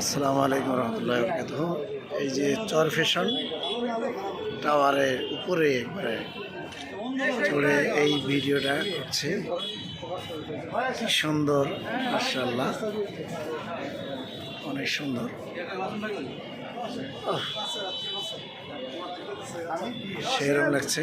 আসসালামু আলাইকুম রহমতুল্লাহ বরকাত এই যে চর ফ্যাশন টাওয়ারের উপরে একবারে চড়ে এই ভিডিওটা করছে। কি সুন্দর মার্শাল্লাহ অনেক সুন্দর। আহ, সেরকম লাগছে।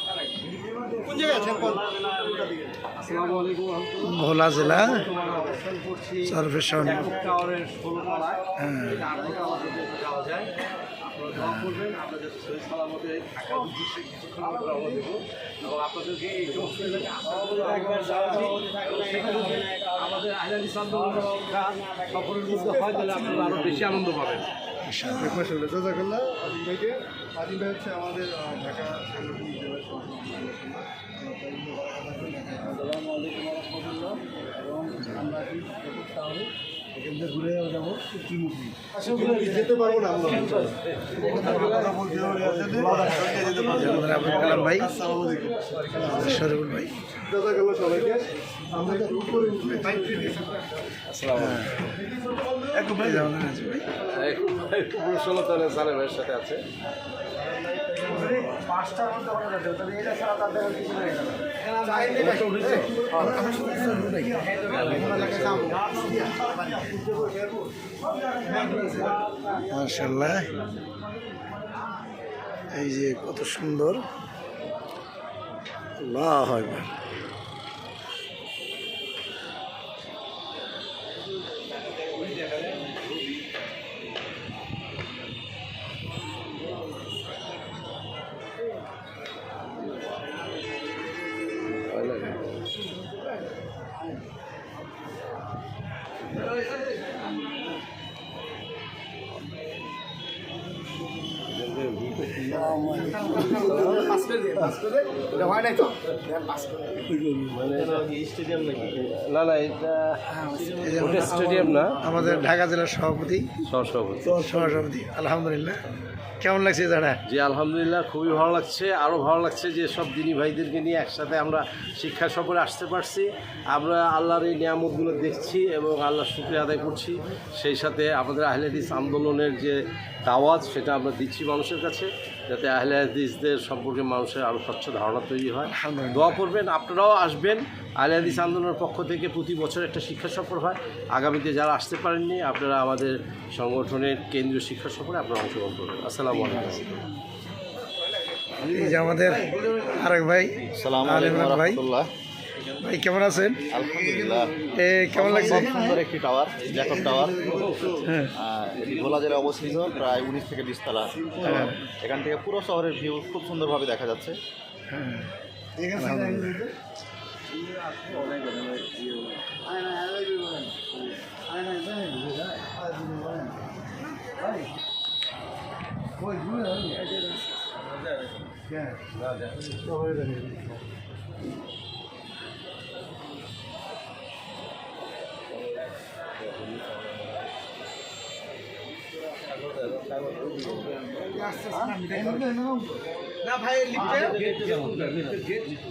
ভোলা জেলা তলায় হ্যাঁ। আমাদের আহলাদি মধ্যে হয়। তাহলে আপনারা আরও বেশি আনন্দ পাবেন। মাসাল্লাহ জাজাকাল্লাহ। আজিম ভাইকে আজিম ভাই হচ্ছে আমাদের ঢাকা এখান থেকে ঘুরে যাব ত্রিমুখী যেতে পারব না ভাই ভাই জাজাকাল্লাহ সবাইকে আমরা একটু উপরে উঠলে একটু ভাই আমাদের রাজু ভাই ষোলো তলে সালে ভাইয়ের সাথে আছে মার্শাল্লাহ এই যে কত সুন্দর। আল্লাহ আকবার। না না এটা এই যে ওটা স্টেডিয়াম না? আমাদের ঢাকা জেলার সভাপতি। সহসভাপতি। সহসভাপতি। আলহামদুলিল্লাহ। কেমন লাগছে দাদা জি আলহামদুলিল্লাহ খুবই ভালো লাগছে। আরও ভালো লাগছে যে সব দিনী ভাইদেরকে নিয়ে একসাথে আমরা শিক্ষা সফরে আসতে পারছি। আমরা আল্লাহর এই নিয়ামতগুলো দেখছি এবং আল্লাহর শুক্রিয়া আদায় করছি। সেই সাথে আমাদের আহলে হাদিস আন্দোলনের যে দাওয়াত সেটা আমরা দিচ্ছি মানুষের কাছে যাতে আহলে হাদিসদের সম্পর্কে মানুষের আরও স্বচ্ছ ধারণা তৈরি হয়। দোয়া করবেন আপনারাও আসবেন। আহলে হাদিস আন্দোলনের পক্ষ থেকে প্রতি বছর একটা শিক্ষা সফর হয়। আগামীতে যারা আসতে পারেননি আপনারা আমাদের সংগঠনের কেন্দ্রীয় শিক্ষা সফরে আপনারা অংশগ্রহণ করবেন। আসসালামু আলাইকুম। যে আমাদের আরেক ভাই সালাম আলাইকুম ইমরান ভাই। ভাই কেমন আছেন? আলহামদুলিল্লাহ। এ কেমন লাগছে? খুব সুন্দর একটি টাওয়ার জ্যাকব টাওয়ার। হ্যাঁ। এটি ভোলা জেলায় অবস্থিত প্রায় উনিশ থেকে বিশ তলা। হ্যাঁ। এখান থেকে পুরো শহরের ভিউ খুব সুন্দরভাবে দেখা যাচ্ছে। Graças a ah, ai Não, não. না ভাই লিখতে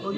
ওই